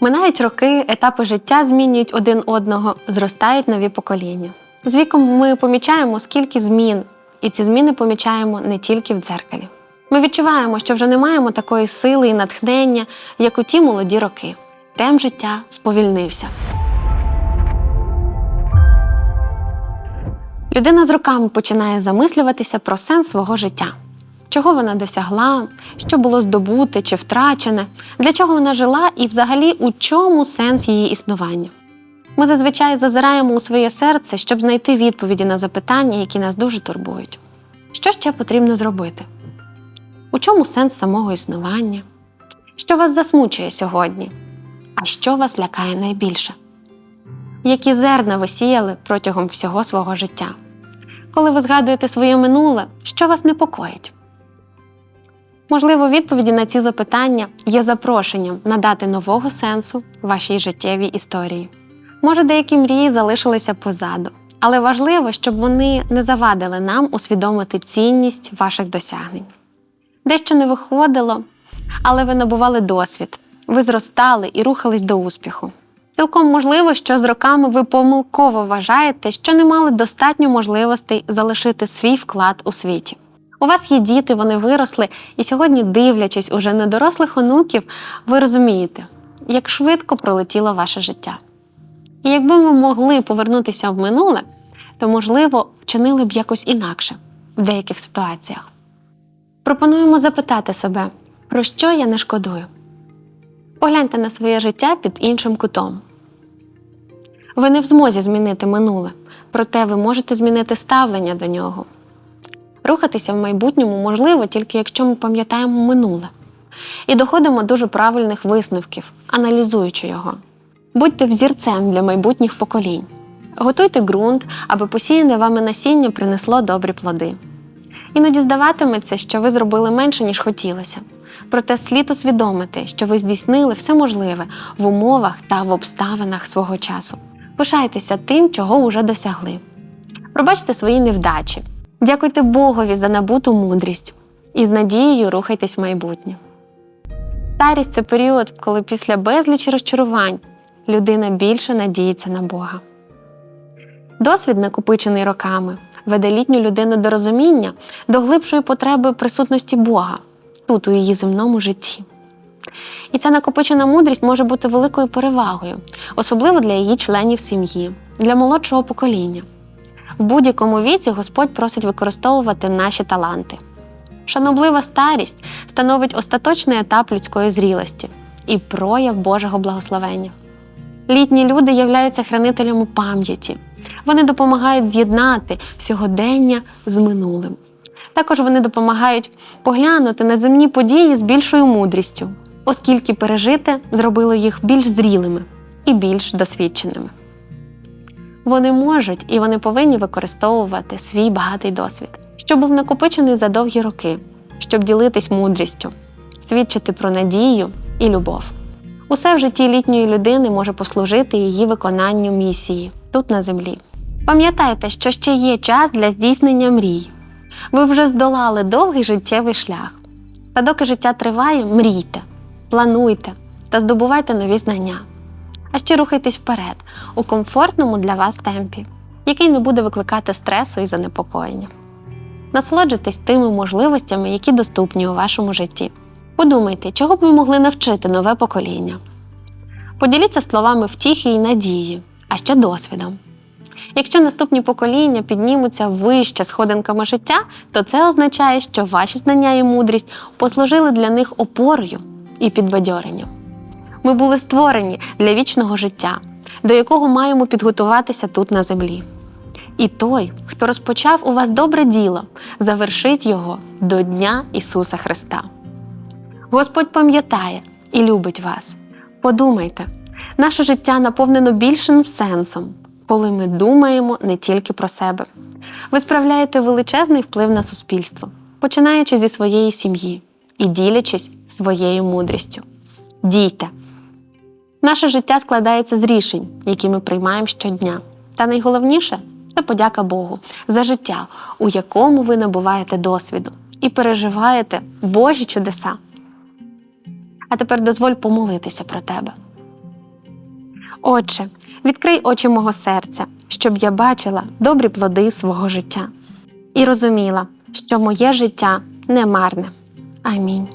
Минають роки, етапи життя змінюють один одного, зростають нові покоління. З віком ми помічаємо, скільки змін, і ці зміни помічаємо не тільки в дзеркалі. Ми відчуваємо, що вже не маємо такої сили і натхнення, як у ті молоді роки. Темп життя сповільнився. Людина з роками починає замислюватися про сенс свого життя. Чого вона досягла, що було здобуте чи втрачене, для чого вона жила і взагалі у чому сенс її існування. Ми зазвичай зазираємо у своє серце, щоб знайти відповіді на запитання, які нас дуже турбують. Що ще потрібно зробити? У чому сенс самого існування? Що вас засмучує сьогодні? А що вас лякає найбільше? Які зерна ви сіяли протягом всього свого життя? Коли ви згадуєте своє минуле, що вас непокоїть? Можливо, відповіді на ці запитання є запрошенням надати нового сенсу вашій життєвій історії. Може, деякі мрії залишилися позаду, але важливо, щоб вони не завадили нам усвідомити цінність ваших досягнень. Дещо не виходило, але ви набували досвід, ви зростали і рухались до успіху. Цілком можливо, що з роками ви помилково вважаєте, що не мали достатньо можливостей залишити свій вклад у світі. У вас є діти, вони виросли, і сьогодні, дивлячись уже на дорослих онуків, ви розумієте, як швидко пролетіло ваше життя. І якби ми могли повернутися в минуле, то, можливо, вчинили б якось інакше в деяких ситуаціях. Пропонуємо запитати себе, про що я не шкодую. Погляньте на своє життя під іншим кутом. Ви не в змозі змінити минуле, проте ви можете змінити ставлення до нього. Рухатися в майбутньому можливо тільки якщо ми пам'ятаємо минуле і доходимо дуже правильних висновків, аналізуючи його. Будьте взірцем для майбутніх поколінь. Готуйте ґрунт, аби посіяне вами насіння принесло добрі плоди. Іноді здаватиметься, що ви зробили менше, ніж хотілося. Проте слід усвідомити, що ви здійснили все можливе в умовах та в обставинах свого часу. Пишайтеся тим, чого вже досягли. Пробачте свої невдачі. Дякуйте Богові за набуту мудрість і з надією рухайтесь в майбутнє. Старість це період, коли після безлічі розчарувань людина більше надіється на Бога. Досвід, накопичений роками, веде літню людину до розуміння, до глибшої потреби присутності Бога тут, у її земному житті. І ця накопичена мудрість може бути великою перевагою, особливо для її членів сім'ї, для молодшого покоління. В будь-якому віці Господь просить використовувати наші таланти. Шаноблива старість становить остаточний етап людської зрілості і прояв Божого благословення. Літні люди являються хранителями пам'яті. Вони допомагають з'єднати сьогодення з минулим. Також вони допомагають поглянути на земні події з більшою мудрістю, оскільки пережите зробило їх більш зрілими і більш досвідченими. Вони можуть і вони повинні використовувати свій багатий досвід, що був накопичений за довгі роки, щоб ділитись мудрістю, свідчити про надію і любов. Усе в житті літньої людини може послужити її виконанню місії тут на землі. Пам'ятайте, що ще є час для здійснення мрій. Ви вже здолали довгий життєвий шлях. Та доки життя триває, мрійте, плануйте та здобувайте нові знання. А ще рухайтесь вперед у комфортному для вас темпі, який не буде викликати стресу і занепокоєння. Насолоджуйтесь тими можливостями, які доступні у вашому житті. Подумайте, чого б ви могли навчити нове покоління. Поділіться словами втіхи і надії, а ще досвідом. Якщо наступні покоління піднімуться вище сходинками життя, то це означає, що ваші знання і мудрість послужили для них опорою і підбадьоренням. Ми були створені для вічного життя, до якого маємо підготуватися тут на землі. І той, хто розпочав у вас добре діло, завершить його до Дня Ісуса Христа. Господь пам'ятає і любить вас. Подумайте, наше життя наповнено більшим сенсом, коли ми думаємо не тільки про себе. Ви справляєте величезний вплив на суспільство, починаючи зі своєї сім'ї і ділячись своєю мудрістю. Дійте! Наше життя складається з рішень, які ми приймаємо щодня. Та найголовніше це подяка Богу за життя, у якому ви набуваєте досвіду і переживаєте Божі чудеса. А тепер дозволь помолитися про тебе. Отче, відкрий очі мого серця, щоб я бачила добрі плоди свого життя і розуміла, що моє життя не марне. Амінь.